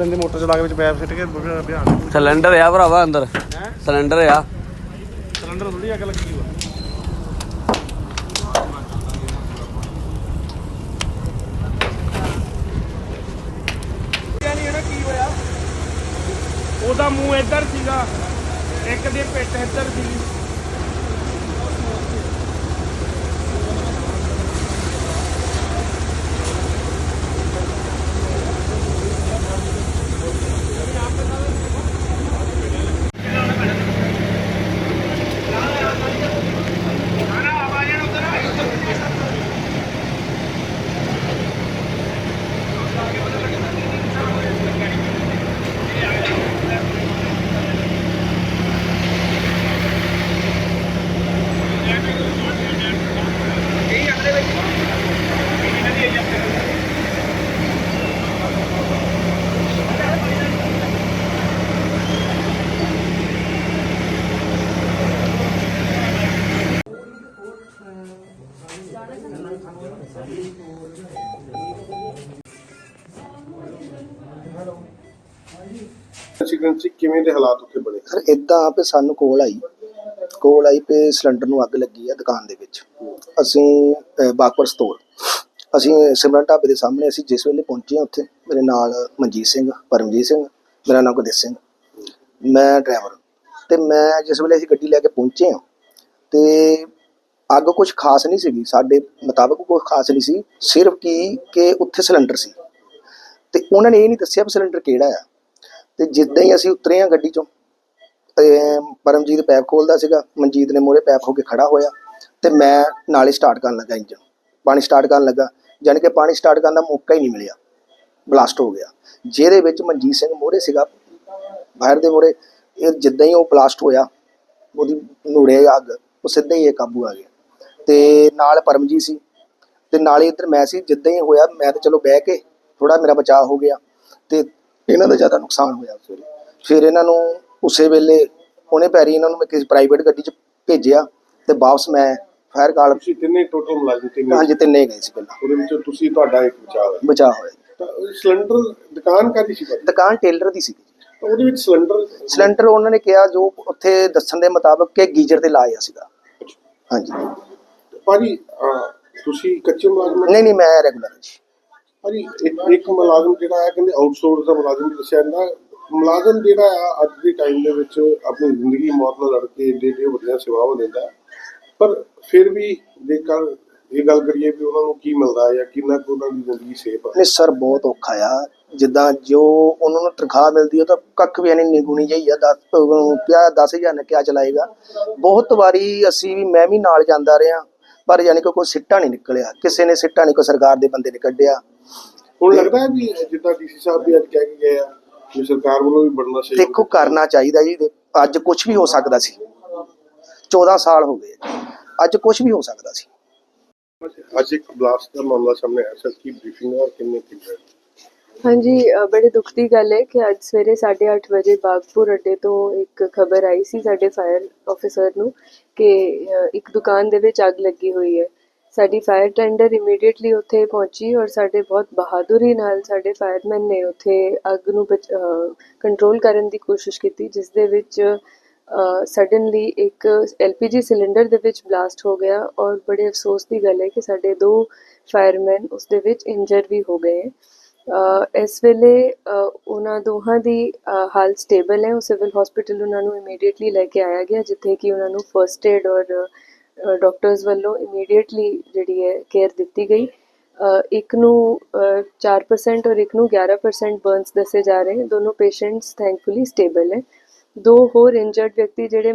ਬੰਦੇ ਮੋਟਰ ਚਲਾ ਕੇ ਵਿੱਚ ਪੈਪ ਸਿੱਟ ਕੇ ਬਿਹਾਨ ਸਿਲੰਡਰ ਆ ਭਰਾਵਾ ਅੰਦਰ। ਸਿਲੰਡਰ ਆ। ਸਿਲੰਡਰ ਥੋੜੀ ਅੱਗ ਲੱਗੀ ਉਹਦਾ ਮੂੰਹ ਇੱਧਰ ਸੀਗਾ। ਇੱਕ ਦੇ ਪਿੱਠ ਇੱਧਰ ਸੀ ਐਕਸੀਡੈਂਟ ਕਿਵੇਂ ਦੇ ਹਾਲਾਤ ਉੱਥੇ ਬਣੇ? ਸਰ ਇਦਾਂ ਵੀ ਸਾਨੂੰ ਕੋਲ ਆਈ। ਕੋਲ ਆਈ ਪੇ ਸਿਲੰਡਰ ਨੂੰ ਅੱਗ ਲੱਗੀ ਆ ਦੁਕਾਨ ਦੇ ਵਿੱਚ। ਅਸੀਂ ਅਹ, ਬਾਗਪੁਰ ਸਟੋਰ। ਅਸੀਂ ਸਿਮਰਨ ਢਾਬੇ ਦੇ ਸਾਹਮਣੇ ਅਸੀਂ ਜਿਸ ਵੇਲੇ ਪਹੁੰਚੇ ਹਾਂ ਉੱਥੇ ਮੇਰੇ ਨਾਲ ਮਨਜੀਤ ਸਿੰਘ ਪਰਮਜੀਤ ਸਿੰਘ ਮੇਰਾ ਨਾਮ ਗੁਰਦੇਵ ਸਿੰਘ। ਮੈਂ ਡਰਾਈਵਰ ਤੇ ਮੈਂ ਜਿਸ ਵੇਲੇ ਅਸੀਂ ਗੱਡੀ ਲੈ ਕੇ ਪਹੁੰਚੇ ਹਾਂ ਤੇ ਅੱਗ ਕੁਝ ਖਾਸ ਨਹੀਂ ਸੀਗੀ। ਸਾਡੇ ਮੁਤਾਬਕ ਕੋਈ ਖਾਸ ਨਹੀਂ ਸੀ। ਸਿਰਫ ਕੀ ਕਿ ਉੱਥੇ ਸਿਲੰਡਰ ਸੀ। ਤੇ ਉਹਨਾਂ ਨੇ ਇਹ ਨਹੀਂ ਦੱਸਿਆ ਵੀ ਸਿਲੰਡਰ ਕਿਹੜਾ ਆ। ਤੇ ਜਿੱਦਾਂ ਹੀ ਅਸੀਂ ਉਤਰੇ ਆ ਗੱਡੀ ਚੋਂ, ਤੇ ਪਰਮਜੀਤ ਪੈਪ ਖੋਲਦਾ ਸੀਗਾ। ਮਨਜੀਤ ਨੇ ਮੋਰੇ ਪੈਪ ਹੋ ਕੇ ਖੜਾ ਹੋਇਆ। ਤੇ ਮੈਂ ਨਾਲੇ ਸਟਾਰਟ ਕਰਨ ਲੱਗਾ ਇੰਜਨ ਪਾਣੀ ਸਟਾਰਟ ਕਰਨ ਲੱਗਾ। ਜਾਣੀ ਕਿ ਪਾਣੀ ਸਟਾਰਟ ਕਰਨ ਦਾ ਮੌਕਾ ਹੀ ਨਹੀਂ ਮਿਲਿਆ। ਬਲਾਸਟ ਹੋ ਗਿਆ। ਜਿਹਦੇ ਵਿੱਚ ਮਨਜੀਤ ਸਿੰਘ ਮੋਰੇ ਸੀਗਾ। ਬਾਹਰ ਦੇ ਮੋਰੇ ਇਹ ਜਿੱਦਾਂ ਹੀ ਉਹ ਬਲਾਸਟ ਹੋਇਆ, ਉਹਦੀ ਨੂੜੇ ਅੱਗ, ਉਹ ਸਿੱਧਾ ਹੀ ਇਹ ਕਾਬੂ ਆ ਗਿਆ। ਤੇ ਨਾਲ ਪਰਮਜੀਤ ਸੀ। ਤੇ ਨਾਲੇ ਇੱਧਰ ਮੈਂ ਸੀ ਜਿੱਦਾਂ ਹੀ ਹੋਇਆ ਮੈਂ ਤਾਂ ਚਲੋ ਬਹਿ ਕੇ ਥੋੜਾ ਮੇਰਾ ਬਚਾਅ ਹੋ ਗਿਆ ਤੇ ਇਹਨਾਂ ਦਾ ਜ਼ਿਆਦਾ ਨੁਕਸਾਨ ਹੋਇਆ ਉਸ ਵੇਲੇ। ਫਿਰ ਇਹਨਾਂ ਨੂੰ ਉਸੇ ਵੇਲੇ ਉਹਨੇ ਪੈਰੀ ਇਹਨਾਂ ਨੂੰ ਮੈਂ ਕਿਸੇ ਪ੍ਰਾਈਵੇਟ ਗੱਡੀ 'ਚ ਭੇਜਿਆ ਤੇ ਵਾਪਸ ਮੈਂ ਫਾਇਰ ਕਾਲ ਤੁਸੀਂ ਤਿੰਨੇ ਟੋਟਲ ਮੁਲਾਜ਼ਮ ਤਿੰਨੇ ਹਾਂਜੀ ਤਿੰਨੇ ਗਏ ਸੀ ਪਹਿਲਾਂ। ਉਹਦੇ ਵਿੱਚ ਤੁਸੀਂ ਤੁਹਾਡਾ ਇੱਕ ਬਚਾਅ ਹੋਇਆ। ਬਚਾਅ ਹੋਇਆ ਤਾਂ ਉਹ ਸਿਲੰਡਰ ਦੁਕਾਨ ਕਾਦੀ ਸੀ ਭਾਜੀ ਦੁਕਾਨ ਟੇਲਰ ਦੀ ਸੀ ਤਾਂ ਉਹਦੇ ਵਿੱਚ ਸਿਲੰਡਰ ਸਿਲੰਡਰ ਉਹਨਾਂ ਨੇ ਕਿਹਾ ਜੋ ਉੱਥੇ ਦੱਸਣ ਦੇ ਮੁਤਾਬਕ ਕਿ ਗੀਜ਼ਰ ਤੇ ਲਾਇਆ ਸੀਗਾ। ਹਾਂਜੀ। ਭਾਜੀ ਅਹ, ਤੁਸੀਂ ਕੱਚੇ ਮੁਲਾਜ਼ਮ ਹੋ? ਨਹੀਂ ਨਹੀਂ ਮੈਂ ਰੈਗੂਲਰ ਜੀ। ਭਾਜੀ ਇੱਕ ਇੱਕ ਮੁਲਾਜ਼ਮ ਜਿਹੜਾ ਹੈ ਕਹਿੰਦੇ ਆਊਟਸੋਰਸ ਦਾ ਮੁਲਾਜ਼ਮ ਦੱਸਿਆ ਜਾਂਦਾ। ਮੁਲਾਜ਼ਮ ਜਿਹੜਾ ਆ ਅੱਜ ਦੇ ਟਾਈਮ ਦੇ ਵਿੱਚ ਆਪਣੀ ਜ਼ਿੰਦਗੀ ਮੌਤ ਨਾਲ ਲੜ ਕੇ ਏਡੇ ਏਡੇ ਵੱਡੀਆਂ ਸੇਵਾਵਾਂ ਦਿੰਦਾ ਹੈ। ਪਰ ਫਿਰ ਵੀ ਜੇਕਰ ਇਹ ਗੱਲ ਕਰੀਏ ਵੀ ਉਹਨਾਂ ਨੂੰ ਕੀ ਮਿਲਦਾ ਹੈ ਜਾਂ ਕਿੰਨਾ ਕੁ ਉਹਨਾਂ ਦੀ ਜ਼ਿੰਦਗੀ ਸੇਫ ਹੈ ਨਹੀਂ ਸਰ ਬਹੁਤ ਔਖਾ ਆ। ਜਿੱਦਾਂ ਜੋ ਉਹਨਾਂ ਨੂੰ ਤਨਖਾਹ ਮਿਲਦੀ ਹੈ ਤਾਂ ਕੱਖ ਵੀ ਨਹੀਂ ਨਿਗੁਣੀ ਜਿਹੀ ਆ 10 ਪਿਆ 10000 ਨੇ ਕਿਆ ਚਲਾਏਗਾ। ਬਹੁਤ ਵਾਰੀ ਅਸੀਂ ਵੀ ਮੈਂ ਵੀ ਨਾਲ ਜਾਂਦਾ ਰਿਹਾ। ਪਰ ਯਾਨੀ ਕਿ ਕੋਈ ਸਿੱਟਾ ਨਹੀਂ ਨਿਕਲਿਆ। ਕਿਸੇ ਨੇ ਸਿੱਟਾ ਨਹੀਂ ਕੋਈ ਸਰਕਾਰ ਦੇ ਬੰਦੇ ਨੇ ਕੱਢਿਆ। ਹੁਣ ਲੱਗਦਾ ਹੈ ਵੀ ਜਿੱਦਾਂ ਡੀਸੀ ਸਾਹਿਬ ਵੀ ਅੱਜ ਕਹਿ ਕੇ ਗਏ ਆ ਕਿ ਸਰਕਾਰ ਵੱਲੋਂ ਵੀ ਬੜਨਾ ਸਹੀ ਦੇਖੋ ਕਰਨਾ ਚਾਹੀਦਾ ਜੀ। ਅੱਜ ਕੁਝ ਵੀ ਹੋ ਸਕਦਾ ਸੀ। 14 ਸਾਲ ਹੋ ਗਏ। ਅੱਜ ਕੁਝ ਵੀ ਹੋ ਸਕਦਾ ਸੀ। ਅੱਜ ਇੱਕ ਬਲਾਸਟ ਦਾ ਮਾਮਲਾ ਸਾਹਮਣੇ ਆਇਆ। ਸਰ ਕੀ ਬਰੀਫਿੰਗ ਔਰ ਕਿੰਨੇ ਕਿੰਨੇ? ਹਾਂਜੀ ਅ, ਬੜੀ ਦੁੱਖ ਦੀ ਗੱਲ ਹੈ ਕਿ ਅੱਜ ਸਵੇਰੇ 8:30 ਵਜੇ ਬਾਗਪੁਰ ਅੱਡੇ ਤੋਂ ਇੱਕ ਖਬਰ ਆਈ ਸੀ ਸਾਡੇ ਫਾਇਰ ਆਫੀਸਰ ਨੂੰ ਕਿ ਅ, ਇੱਕ ਦੁਕਾਨ ਦੇ ਵਿੱਚ ਅੱਗ ਲੱਗੀ ਹੋਈ ਹੈ ਸਾਡੀ ਫਾਇਰ ਟੈਂਡਰ ਇਮੀਡੀਏਟਲੀ ਉੱਥੇ ਪਹੁੰਚੀ ਔਰ ਸਾਡੇ ਬਹੁਤ ਬਹਾਦਰੀ ਨਾਲ ਸਾਡੇ ਫਾਇਰਮੈਨ ਨੇ ਉੱਥੇ ਅੱਗ ਨੂੰ ਕੰਟਰੋਲ ਕਰਨ ਦੀ ਕੋਸ਼ਿਸ਼ ਕੀਤੀ ਜਿਸ ਦੇ ਵਿੱਚ ਸਡਨਲੀ ਇੱਕ ਐਲਪੀਜੀ ਸਿਲੰਡਰ ਦੇ ਵਿੱਚ ਬਲਾਸਟ ਹੋ ਗਿਆ ਔਰ ਬੜੇ ਅਫਸੋਸ ਦੀ ਗੱਲ ਹੈ ਕਿ ਸਾਡੇ ਦੋ ਫਾਇਰਮੈਨ ਉਸ ਦੇ ਵਿੱਚ ਇੰਜਰ ਵੀ ਹੋ ਗਏ ਹੈ। ਇਸ ਵੇਲੇ ਉਹਨਾਂ ਦੋਹਾਂ ਦੀ ਹਾਲਤ ਸਟੇਬਲ ਹੈ। ਉਹ ਸਿਵਲ ਹਸਪੀਟਲ ਉਹਨਾਂ ਨੂੰ ਇਮੀਡੀਏਟਲੀ ਲੈ ਕੇ ਆਇਆ ਗਿਆ ਜਿੱਥੇ ਕਿ ਉਹਨਾਂ ਨੂੰ ਫਰਸਟ ਏਡ ਔਰ ਡਾਕਟਰਸ ਵੱਲੋਂ ਇਮੀਡੀਏਟਲੀ ਜਿਹੜੀ ਹੈ ਕੇਅਰ ਦਿੱਤੀ ਗਈ। ਇੱਕ ਨੂੰ ਅ, 4% ਔਰ ਇੱਕ ਨੂੰ 11% ਬਰਨਸ ਦੱਸੇ ਜਾ ਰਹੇ। ਹਨ ਦੋਨੋਂ ਪੇਸ਼ੈਂਟਸ ਥੈਂਕਫੁਲੀ ਸਟੇਬਲ ਹੈ। ਦੋ ਹੋਰ ਇੰਜਰਡ ਵਿਅਕਤੀ ਜਿਹੜੇ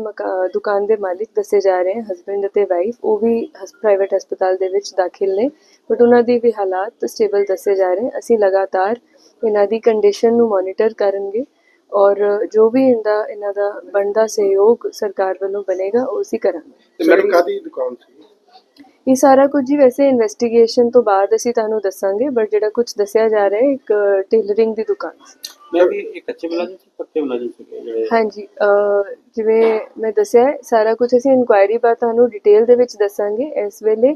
ਦੁਕਾਨ ਦੇ ਮਾਲਿਕ ਦੱਸੇ ਜਾ ਰਹੇ ਹਨ ਹਸਬੰਡ ਅਤੇ ਵਾਈਫ ਉਹ ਵੀ ਪ੍ਰਾਈਵੇਟ ਹਸਪਤਾਲ ਦੇ ਵਿੱਚ ਦਾਖਲ ਨੇ ਬਟ ਉਹਨਾਂ ਦੀ ਵੀ ਹਾਲਾਤ ਸਟੇਬਲ ਦੱਸੇ ਜਾ ਰਹੇ ਅਸੀਂ ਲਗਾਤਾਰ ਇਹਨਾਂ ਦੀ ਕੰਡੀਸ਼ਨ ਨੂੰ ਮੋਨੀਟਰ ਕਰਾਂਗੇ ਔਰ ਜੋ ਵੀ ਇਹਦਾ ਇਹਨਾਂ ਦਾ ਬਣਦਾ ਸਹਿਯੋਗ ਸਰਕਾਰ ਵੱਲੋਂ ਬਣੇਗਾ ਉਹ ਅਸੀਂ ਕਰਾਂਗੇ। ਮੈਡਮ ਕਾਦੀ ਦੁਕਾਨ ਸੀ? ਇਹ ਸਾਰਾ ਕੁਝ ਹੀ ਵੈਸੇ ਇਨਵੈਸਟੀਗੇਸ਼ਨ ਤੋਂ ਬਾਅਦ ਅਸੀਂ ਤੁਹਾਨੂੰ ਦੱਸਾਂਗੇ ਬਟ ਜਿਹੜਾ ਕੁਝ ਦੱਸਿਆ ਜਾ ਰਿਹਾ ਹੈ ਇੱਕ ਟੇਲਰਿੰਗ ਦੀ ਦੁਕਾਨ ਸੀ। ਮੈਂ ਵੀ ਇਹ ਕੱਚੇ ਮੁਲਾਜ਼ਮ ਸੀ ਪੱਕੇ ਮੁਲਾਜ਼ਮ ਸੀਗੇ ਜਿਹੜੇ ਹਾਂਜੀ ਅਹ ਜਿਵੇਂ ਮੈਂ ਦੱਸਿਆ ਹੈ, ਸਾਰਾ ਕੁਝ ਅਸੀਂ ਇਨਕੁਆਇਰੀ ਬਾਅਦ ਤੁਹਾਨੂੰ ਡਿਟੇਲ ਦੇ ਵਿੱਚ ਦੱਸਾਂਗੇ। ਇਸ ਵੇਲੇ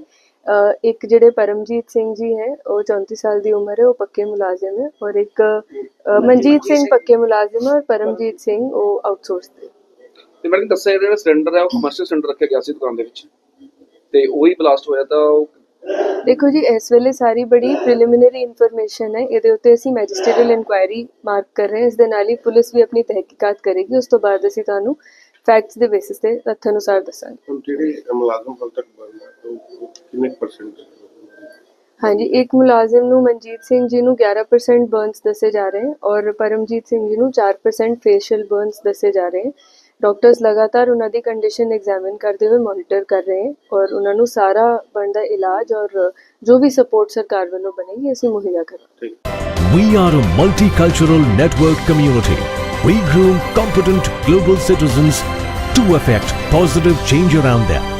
ਇੱਕ ਜਿਹੜੇ ਪਰਮਜੀਤ ਸਿੰਘ ਜੀ ਹੈ ਉਹ 34 ਸਾਲ ਦੀ ਉਮਰ ਹੈ ਉਹ ਪੱਕੇ ਮੁਲਾਜ਼ਮ ਹੈ ਔਰ ਇੱਕ ਮਨਜੀਤ ਸਿੰਘ ਪੱਕੇ ਮੁਲਾਜ਼ਮ ਹੈ ਔਰ ਪਰਮਜੀਤ ਸਿੰਘ ਉਹ ਆਊਟਸੋਰਸ ਤੇ। ਤੇ ਮੈਡਮ ਦੱਸਿਆ ਜਿਹੜਾ ਸਿਲੰਡਰ ਹੈ ਉਹ ਕਮਰਸ਼ੀਅਲ ਸਿਲੰਡਰ ਰੱਖਿਆ ਗਿਆ ਸੀ ਦੁਕਾਨ ਦੇ ਵਿੱਚ। ਤੇ ਉਹੀ ਬਲਾਸਟ ਹੋਇਆ ਤਾਂ ਉਹ ਦੇਖੋ ਜੀ ਇਸ ਵੇਲੇ ਸਾਰੀ ਬੜੀ ਪ੍ਰੀਲਿਮਿਨਰੀ ਇਨਫੋਰਮੇਸ਼ਨ ਹੈ। ਇਹਦੇ ਉੱਤੇ ਅਸੀਂ ਮੈਜਿਸਟਰੀਅਲ ਇਨਕੁਆਇਰੀ ਮਾਰਕ ਕਰ ਰਹੇ ਹਾਂ। ਇਸ ਦੇ ਨਾਲ ਹੀ ਪੁਲਿਸ ਵੀ ਆਪਣੀ ਤਹਿਕੀਕਾਤ ਕਰੇਗੀ। ਉਸ ਤੋਂ ਬਾਅਦ ਅਸੀਂ ਤੁਹਾਨੂੰ ਫੈਕਟਸ ਦੇ ਬੇਸਿਸ ਤੇ ਤੱਥ ਅਨੁਸਾਰ ਦੱਸਾਂਗੇ। ਜਿਹੜੇ ਮੁਲਾਜ਼ਮ ਹਾਲ ਤੱਕ ਕਿੰਨੇ ਪਰਸੈਂਟ ਹਾਂਜੀ ਇੱਕ ਮੁਲਾਜ਼ਮ ਨੂੰ ਮਨਜੀਤ ਸਿੰਘ ਜੀ ਨੂੰ 11% ਬਰਨਸ ਦੱਸੇ ਜਾ ਰਹੇ ਹਨ ਔਰ ਪਰਮਜੀਤ ਸਿੰਘ ਜੀ ਨੂੰ 4% ਫੇਸ਼ੀਅਲ ਬਰਨਸ ਦੱਸੇ ਜਾ ਰਹੇ ਹਨ ਡਾਕਟਰਸ ਲਗਾਤਾਰ ਉਹਨਾਂ ਦੀ ਕੰਡੀਸ਼ਨ ਐਗਜ਼ਾਮਿਨ ਕਰਦੇ ਹੋਏ ਮੋਨੀਟਰ ਕਰ ਰਹੇ ਹਨ ਔਰ ਉਹਨਾਂ ਨੂੰ ਸਾਰਾ ਬਣਦਾ ਇਲਾਜ ਔਰ ਜੋ ਵੀ ਸਪੋਰਟ ਸਰਕਾਰ ਵੱਲੋਂ ਬਣੇਗੀ ਅਸੀਂ ਮੁਹੱਈਆ ਕਰਾਂਗੇ We are a multicultural network community. We groom competent global citizens to effect positive change around them.